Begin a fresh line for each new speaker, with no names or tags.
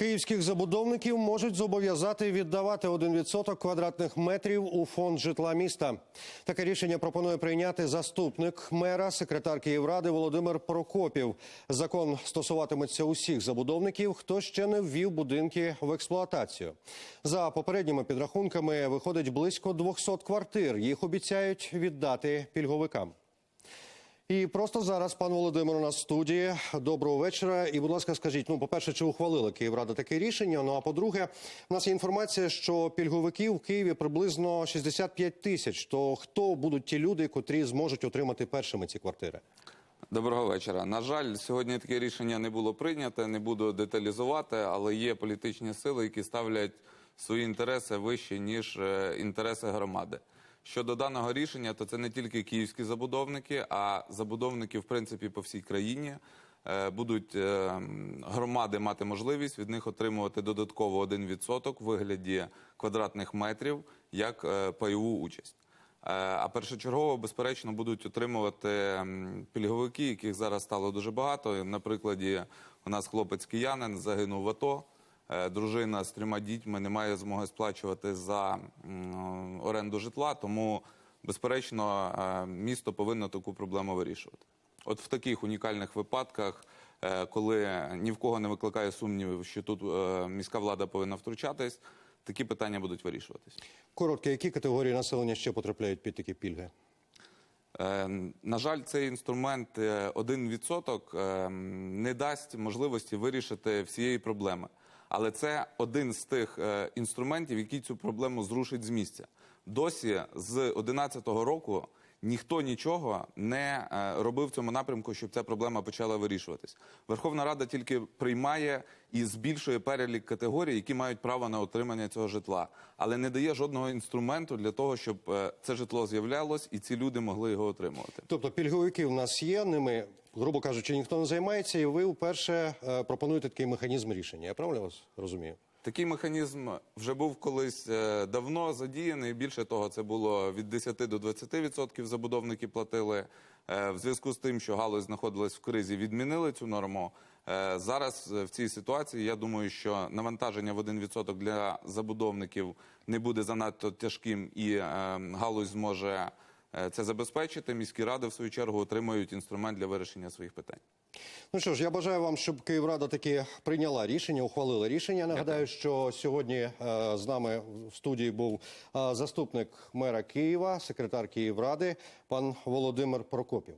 Київських забудовників можуть зобов'язати віддавати 1% квадратних метрів у фонд житла міста. Таке рішення пропонує прийняти заступник мера, секретар Київради Володимир Прокопів. Закон стосуватиметься усіх забудовників, хто ще не ввів будинки в експлуатацію. За попередніми підрахунками виходить близько 200 квартир. Їх обіцяють віддати пільговикам. І просто зараз, пан Володимир, у нас в студії. Доброго вечора. І, будь ласка, скажіть, ну, по-перше, чи ухвалила Київрада таке рішення? Ну а по-друге, у нас є інформація, що пільговиків в Києві приблизно 65 тисяч. То хто будуть ті люди, котрі зможуть отримати першими ці квартири?
Доброго вечора. На жаль, сьогодні таке рішення не було прийнято. Не буду деталізувати, але є політичні сили, які ставлять свої інтереси вище ніж е, інтереси громади. Щодо даного рішення, то це не тільки київські забудовники, а забудовники, в принципі, по всій країні. Е, Будуть е, громади мати можливість від них отримувати додатково 1% в вигляді квадратних метрів як е, пайову участь. А першочергово, безперечно, будуть отримувати пільговики, яких зараз стало дуже багато. На прикладі у нас хлопець киянин загинув в АТО. Е, Дружина з трьома дітьми не має змоги сплачувати за оренду житла, тому, безперечно, е, місто повинно таку проблему вирішувати. От в таких унікальних випадках, е, коли ні в кого не викликає сумнівів, що тут е, міська влада повинна втручатись, такі питання будуть вирішуватись.
Коротко, які категорії населення ще потрапляють під такі пільги?
Е, На жаль, цей інструмент е, 1% е, не дасть можливості вирішити всієї проблеми. Але це один з тих е, інструментів, який цю проблему зрушить з місця. Досі з 2011 року ніхто нічого не е, робив в цьому напрямку, щоб ця проблема почала вирішуватись. Верховна Рада тільки приймає і збільшує перелік категорій, які мають право на отримання цього житла, але не дає жодного інструменту для того, щоб е, це житло з'являлось і ці люди могли його отримувати.
Тобто пільговики в нас є, ними, грубо кажучи, ніхто не займається, і ви вперше е, пропонуєте такий механізм рішення. Я правильно вас розумію?
Такий механізм вже був колись е, давно задіяний. Більше того, це було від 10 до 20% забудовники платили. Е, В зв'язку з тим, що галузь знаходилась в кризі, відмінили цю норму. Зараз в цій ситуації я думаю, що навантаження в 1% для забудовників не буде занадто тяжким, і галузь зможе це забезпечити. Міські ради, в свою чергу, отримають інструмент для вирішення своїх питань.
Ну що ж, я бажаю вам, щоб Київрада таки прийняла рішення, ухвалила рішення. Нагадаю, що сьогодні е, з нами в студії був е, заступник мера Києва, секретар Київради, пан Володимир Прокопів.